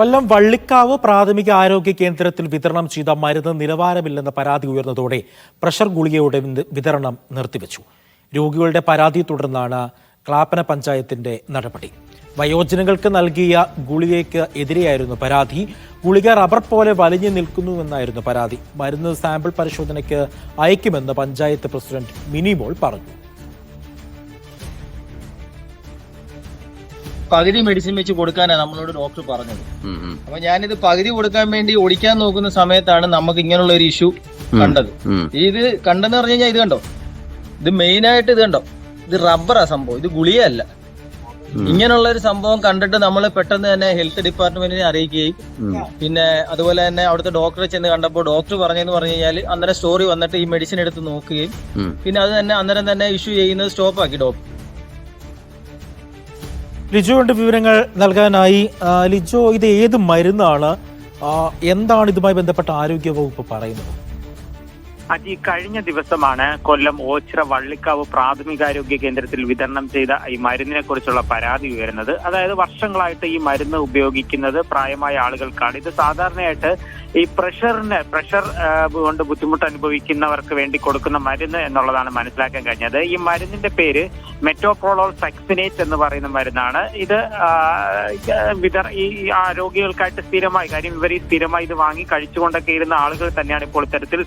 കൊല്ലം വള്ളിക്കാവ് പ്രാഥമിക ആരോഗ്യ കേന്ദ്രത്തിൽ വിതരണം ചെയ്ത മരുന്ന് നിലവാരമില്ലെന്ന പരാതി ഉയർന്നതോടെ പ്രഷർ ഗുളികയുടെ വിത- വിതരണം നിർത്തിവെച്ചു. രോഗികളുടെ പരാതിയെ തുടർന്നാണ് ക്ലാപ്പന പഞ്ചായത്തിന്റെ നടപടി. വയോജനങ്ങൾക്ക് നൽകിയ ഗുളികയ്ക്ക് എതിരെയായിരുന്നു പരാതി. ഗുളിക റബ്ബർ പോലെ വലിഞ്ഞു നിൽക്കുന്നുവെന്നായിരുന്നു പരാതി. മരുന്ന് സാമ്പിൾ പരിശോധനയ്ക്ക് അയക്കുമെന്ന് പഞ്ചായത്ത് പ്രസിഡന്റ് മിനിമോൾ പറഞ്ഞു. പകുതി മെഡിസിൻ വെച്ച് കൊടുക്കാനാണ് നമ്മളോട് ഡോക്ടർ പറഞ്ഞത്. അപ്പൊ ഞാനിത് പകുതി കൊടുക്കാൻ വേണ്ടി ഓടിക്കാൻ നോക്കുന്ന സമയത്താണ് നമുക്ക് ഇങ്ങനെയുള്ള ഒരു ഇഷ്യൂ കണ്ടത്. ഇത് കണ്ടെന്ന് പറഞ്ഞു കഴിഞ്ഞാൽ ഇത് കണ്ടോ? ഇത് മെയിൻ ആയിട്ട് ഇത് കണ്ടോ? ഇത് റബ്ബറാ സംഭവം. ഇത് ഗുളിയല്ല ഇങ്ങനെയുള്ള ഒരു സംഭവം കണ്ടിട്ട് നമ്മൾ പെട്ടെന്ന് തന്നെ ഹെൽത്ത് ഡിപ്പാർട്ട്മെന്റിനെ അറിയിക്കുകയും പിന്നെ അതുപോലെ തന്നെ അവിടുത്തെ ഡോക്ടറെ ചെന്ന് കണ്ടപ്പോൾ ഡോക്ടർ പറഞ്ഞെന്ന് പറഞ്ഞു കഴിഞ്ഞാൽ അന്നേരം സ്റ്റോറി വന്നിട്ട് ഈ മെഡിസിൻ എടുത്ത് നോക്കുകയും പിന്നെ അത് തന്നെ അന്നേരം തന്നെ ഇഷ്യൂ ചെയ്യുന്നത് സ്റ്റോപ്പ് ആക്കി ഡോക്ടർ ലിജോയുടെ വിവരങ്ങൾ നൽകാനായി ലിജോ ഇത് ഏത് മരുന്നാണ്? എന്താണ് ഇതുമായി ബന്ധപ്പെട്ട ആരോഗ്യ വകുപ്പ് പറയുന്നത്? അജി കഴിഞ്ഞ ദിവസമാണ് കൊല്ലം ഓച്ചിറ വള്ളിക്കാവ് പ്രാഥമികാരോഗ്യ കേന്ദ്രത്തിൽ വിതരണം ചെയ്ത ഈ മരുന്നിനെ കുറിച്ചുള്ള പരാതി ഉയരുന്നത്. അതായത് വർഷങ്ങളായിട്ട് ഈ മരുന്ന് ഉപയോഗിക്കുന്നത് പ്രായമായ ആളുകൾക്കാണ്. ഇത് സാധാരണയായിട്ട് ഈ പ്രഷറിന് പ്രഷർ കൊണ്ട് ബുദ്ധിമുട്ട് അനുഭവിക്കുന്നവർക്ക് വേണ്ടി കൊടുക്കുന്ന മരുന്ന് എന്നുള്ളതാണ് മനസ്സിലാക്കാൻ കഴിഞ്ഞത്. ഈ മരുന്നിന്റെ പേര് മെറ്റോപ്രോളോൾ സക്സിനേറ്റ് എന്ന് പറയുന്ന മരുന്നാണ്. ഇത് വിത ഈ രോഗികൾക്കായിട്ട് സ്ഥിരമായി കാര്യം ഇവർ ഈ സ്ഥിരമായി ഇത് വാങ്ങി കഴിച്ചുകൊണ്ടൊക്കെ ഇരുന്ന ആളുകൾ തന്നെയാണ് ഇപ്പോൾ ഇത്തരത്തിൽ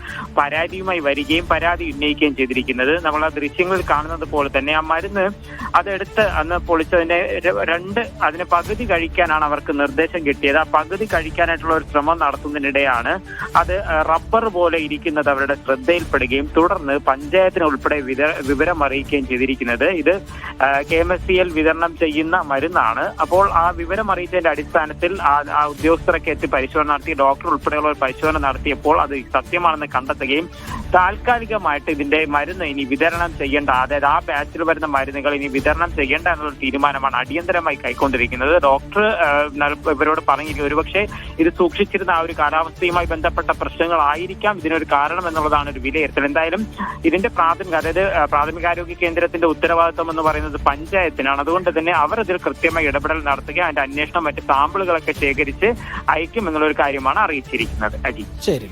പരാതിയുമായി വരികയും പരാതി ഉന്നയിക്കുകയും ചെയ്തിരിക്കുന്നത്. നമ്മൾ ആ ദൃശ്യങ്ങളിൽ കാണുന്നത് പോലെ തന്നെ ആ മരുന്ന് അതെടുത്ത് അന്ന് പൊളിച്ചതിന്റെ രണ്ട് അതിന് പകുതി കഴിക്കാനാണ് അവർക്ക് നിർദ്ദേശം കിട്ടിയത്. ആ പകുതി കഴിക്കാനായിട്ടുള്ള ഒരു ശ്രമം നടത്തുന്നതിനിടെയാണ് അത് റബ്ബർ പോലെ ഇരിക്കുന്നത് അവരുടെ ശ്രദ്ധയിൽപ്പെടുകയും തുടർന്ന് പഞ്ചായത്തിന് ഉൾപ്പെടെ വിവരം അറിയിക്കുകയും ചെയ്തിരിക്കുന്നത്. ഇത് K M S C L വിതരണം ചെയ്യുന്ന മരുന്നാണ്. അപ്പോൾ ആ വിവരം അറിയിച്ചതിന്റെ അടിസ്ഥാനത്തിൽ ആ ഉദ്യോഗസ്ഥരൊക്കെ എത്തി പരിശോധന നടത്തി. ഡോക്ടർ ഉൾപ്പെടെയുള്ള പരിശോധന നടത്തിയപ്പോൾ അത് സത്യമാണെന്ന് കണ്ടെത്തുകയും താൽക്കാലികമായിട്ട് ഇതിന്റെ മരുന്ന് ഇനി വിതരണം ചെയ്യേണ്ട അതായത് ആ ബാച്ചിൽ വരുന്ന മരുന്നുകൾ ഇനി വിതരണം ചെയ്യേണ്ട എന്നുള്ള തീരുമാനമാണ് അടിയന്തരമായി കൈക്കൊണ്ടിരിക്കുന്നത്. ഡോക്ടർ ഇവരോട് പറഞ്ഞിരിക്കും ഒരുപക്ഷെ ഇത് സൂക്ഷിച്ചിരുന്ന ആ ഒരു കാലാവസ്ഥയുമായി ബന്ധപ്പെട്ട പ്രശ്നങ്ങളായിരിക്കാം ഇതിനൊരു കാരണം എന്നുള്ളതാണ് ഒരു വിലയിരുത്തൽ. എന്തായാലും ഇതിന്റെ പ്രാഥമിക അതായത് പ്രാഥമികാരോഗ്യ കേന്ദ്രത്തിന്റെ ഉത്തരവാദിത്വം എന്ന് പറയുന്നത് പഞ്ചായത്തിനാണ്. അതുകൊണ്ട് തന്നെ അവർ ഇതിൽ കൃത്യമായി ഇടപെടൽ നടത്തുക അതിന്റെ അന്വേഷണം മറ്റ് സാമ്പിളുകളൊക്കെ ശേഖരിച്ച് അയക്കും എന്നുള്ള ഒരു കാര്യമാണ് അറിയിച്ചിരിക്കുന്നത്. അജി ശരി